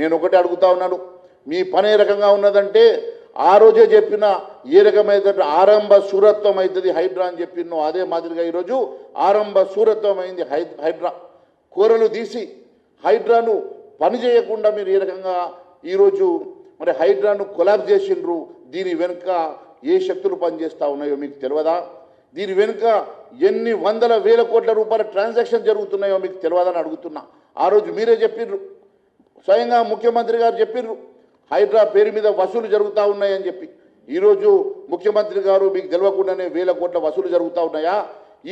నేను ఒకటి అడుగుతా ఉన్నాను. మీ పని ఏ రకంగా ఉన్నదంటే ఆ రోజే చెప్పిన ఏ రకమైన ఆరంభ సూరత్వం అవుతుంది హైడ్రా అని చెప్పినో అదే మాదిరిగా ఈరోజు ఆరంభ సూరత్వం అయింది హై హైడ్రా. కూరలు తీసి హైడ్రాను పని చేయకుండా మీరు ఏ రకంగా ఈరోజు మరి హైడ్రాను కొలాబ్ చేసిండ్రు? దీని వెనుక ఏ శక్తులు పనిచేస్తూ ఉన్నాయో మీకు తెలియదా? దీని వెనుక ఎన్ని వందల వేల కోట్ల రూపాయల ట్రాన్సాక్షన్ జరుగుతున్నాయో మీకు తెలియదని అడుగుతున్నా. ఆ రోజు మీరే చెప్పిండ్రు స్వయంగా ముఖ్యమంత్రి గారు చెప్పిర్రు హైడ్రా పేరు మీద వసూలు జరుగుతూ ఉన్నాయని చెప్పి. ఈరోజు ముఖ్యమంత్రి గారు మీకు తెలియకుండానే వేల కోట్ల వసూలు జరుగుతూ ఉన్నాయా?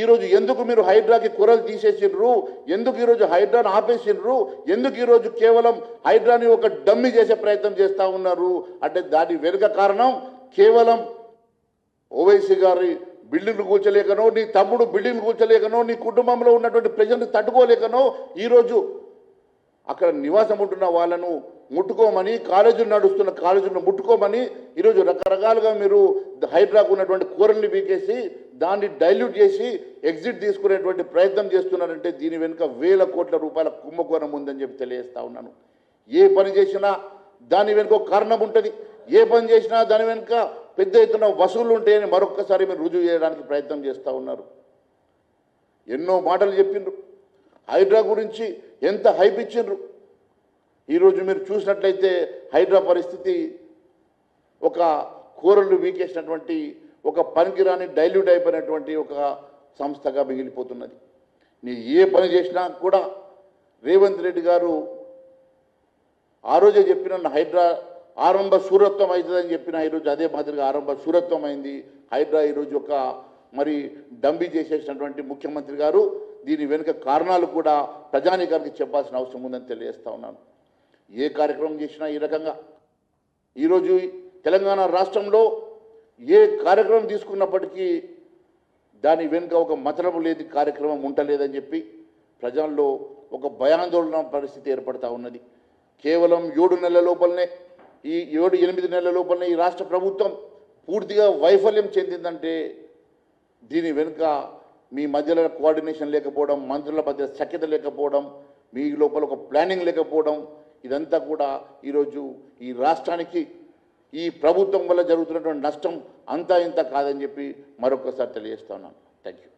ఈరోజు ఎందుకు మీరు హైడ్రాకి కూరలు తీసేసిండ్రు? ఎందుకు ఈరోజు హైడ్రాను ఆపేసిండ్రు? ఎందుకు ఈరోజు కేవలం హైడ్రాని ఒక డమ్మి చేసే ప్రయత్నం చేస్తూ ఉన్నారు? అంటే దాని వెనుక కారణం కేవలం ఓవైసీ గారి బిల్డింగ్లు కూల్చలేకనో నీ తమ్ముడు బిల్డింగ్ కూల్చలేకనో నీ కుటుంబంలో ఉన్నటువంటి ప్రజల్ని తట్టుకోలేకనో ఈరోజు అక్కడ నివాసం ఉంటున్న వాళ్ళను ముట్టుకోమని కాలేజీలు నడుస్తున్న కాలేజీలను ముట్టుకోమని ఈరోజు రకరకాలుగా మీరు హైడ్రాకు ఉన్నటువంటి కూరల్ని బీకేసి దాన్ని డైల్యూట్ చేసి ఎగ్జిట్ తీసుకునేటువంటి ప్రయత్నం చేస్తున్నారంటే దీని వెనుక వేల కోట్ల రూపాయల కుంభకోణం ఉందని చెప్పి తెలియజేస్తా ఉన్నాను. ఏ పని చేసినా దాని వెనుక కారణం ఉంటుంది. ఏ పని చేసినా దాని వెనుక పెద్ద ఎత్తున వసూలు ఉంటాయని మరొక్కసారి మీరు రుజువు చేయడానికి ప్రయత్నం చేస్తూ ఉన్నారు. ఎన్నో మాటలు చెప్పిండ్రు. హైడ్రా గురించి ఎంత హైప్ ఇచ్చిండ్రు? ఈరోజు మీరు చూసినట్లయితే హైడ్రా పరిస్థితి ఒక కూరలు వీకేసినటువంటి ఒక పనికిరాని డైల్యూట్ అయిపోయినటువంటి ఒక సంస్థగా మిగిలిపోతున్నది. నీ ఏ పని చేసినా కూడా రేవంత్ రెడ్డి గారు ఆ రోజే చెప్పిన హైడ్రా ఆరంభ సూరత్వం అవుతుందని చెప్పిన ఈరోజు అదే మాదిరిగా ఆరంభ సూరత్వం అయింది. హైడ్రా ఈరోజు ఒక మరి డంబి చేసేసినటువంటి ముఖ్యమంత్రి గారు దీని వెనుక కారణాలు కూడా ప్రజానీకానికి చెప్పాల్సిన అవసరం ఉందని తెలియజేస్తా ఉన్నాను. ఏ కార్యక్రమం చేసినా ఈ రకంగా. ఈరోజు తెలంగాణ రాష్ట్రంలో ఏ కార్యక్రమం తీసుకున్నప్పటికీ దాని వెనుక ఒక మతలబు లేని కార్యక్రమం ఉంటలేదని చెప్పి ప్రజల్లో ఒక భయాందోళన పరిస్థితి ఏర్పడతా ఉన్నది. కేవలం ఏడు నెలల లోపలనే ఈ ఏడు ఎనిమిది నెలల లోపలనే ఈ రాష్ట్ర ప్రభుత్వం పూర్తిగా వైఫల్యం చెందిందంటే దీని వెనుక మీ మధ్యలో కోఆర్డినేషన్ లేకపోవడం మంత్రుల మధ్య సఖ్యత లేకపోవడం మీ లోపల ఒక ప్లానింగ్ లేకపోవడం ఇదంతా కూడా ఈరోజు ఈ రాష్ట్రానికి ఈ ప్రభుత్వం వల్ల జరుగుతున్నటువంటి నష్టం అంతా ఇంత కాదని చెప్పి మరొకసారి తెలియజేస్తా ఉన్నాను. Thank you